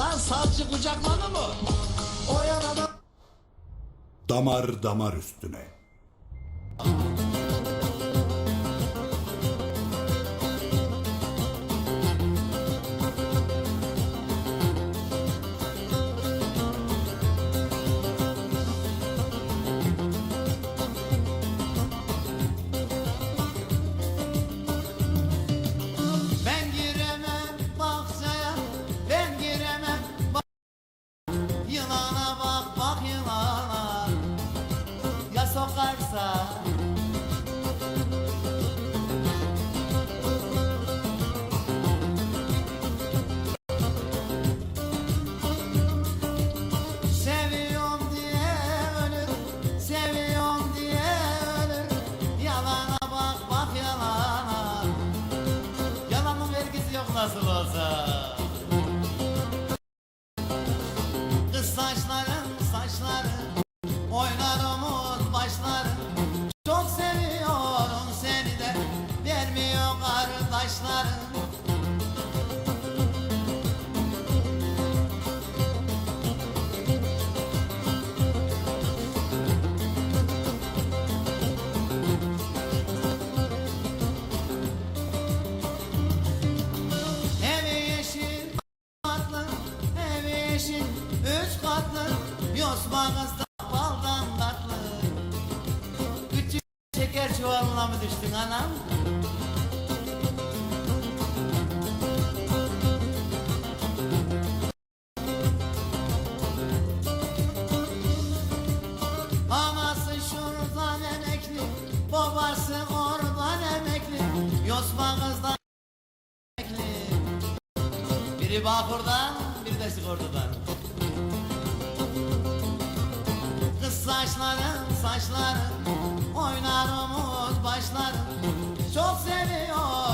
Lan savcı kucakladı mı? O yana Damar damar üstüne. Nasıl olsa düştün anam? Anası şuradan emekli, babası oradan emekli Yosma kızdan emekli biri Bağkur'dan, biri de Sigorta'dan. Kız saçların, saçların, oynar umut başların. Çok seviyorum